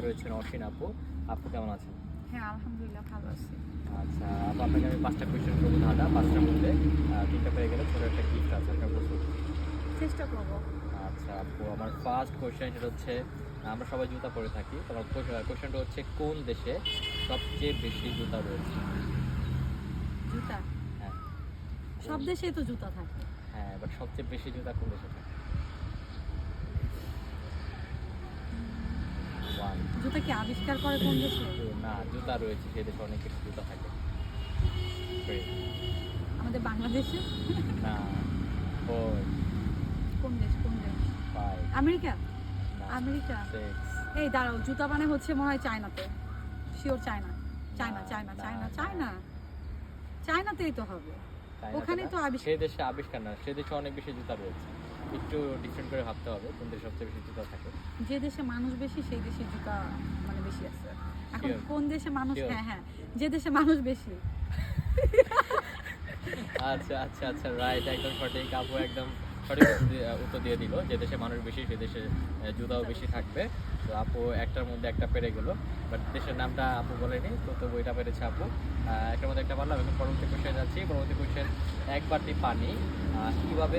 সাথে রয়েছেন অসীন আপু। আপু কেমন আছেন? হ্যাঁ আলহামদুলিল্লাহ ভালো আছি। আচ্ছা আপু আপনাকে আমি পাঁচটা কোয়েশ্চেন করব দাদা পাঁচটার মধ্যে তিনটা পেয়ে গেলে ছোটো একটা গিফট আছে আপনার প্রস্তুত চেষ্টা করব। আচ্ছা আপু আমার ফার্স্ট কোয়েশ্চেন সেটা হচ্ছে আমরা সবাই জুতা পরে থাকি তোমার কোয়েশ্চেনটা হচ্ছে কোন দেশে সবচেয়ে বেশি জুতা রয়েছে? জুতা? হ্যাঁ। সব দেশেই তো জুতা থাকে। হ্যাঁ বাট সবচেয়ে বেশি জুতা কোন দেশে থাকে? জুতা কি আবিষ্কার করে কোন দেশে? না জুতা রয়েছে সেই দেশে অনেক কিছু জুতা থাকে। আমাদের বাংলাদেশে? না কোন দেশ কোন দেশ? আমেরিকা? আমেরিকা। এই দাঁড়াও জুতা মানে হচ্ছে মনে হয় চায়নাতে। Sure China. China China China China. চায়নাতেই তো হবে। ওখানেই তো আবিষ্কার- সেই দেশে আবিষ্কার না সেই দেশে অনেক বেশি জুতা রয়েছে। একটু ডিফারেন্ট করে ভাবতে হবে কোন দেশে সবচেয়ে বেশি জুতা থাকে। যে দেশে মানুষ বেশি সেই দেশে জুতা মানে বেশি আছে। এখন কোন দেশে মানুষ হ্যাঁ হ্যাঁ যে দেশে মানুষ বেশি। আচ্ছা আচ্ছা আচ্ছা রাইট একদম সঠিক। আপু একদম সঠিক উত্তর দিয়ে- দিল যে দেশে মানুষ বেশি সে দেশে জুতাও বেশি থাকবে। তো আপু একটার মধ্যে একটা পেরে গেলো বাট দেশের নামটা আপু বলেনি তো তো বইটা পেরেছে আপু। একটার মধ্যে একটা পারলাম এখন পরবর্তী কোশ্চেন যাচ্ছি। পরবর্তী কোশ্চেন এক বাটি পানি কীভাবে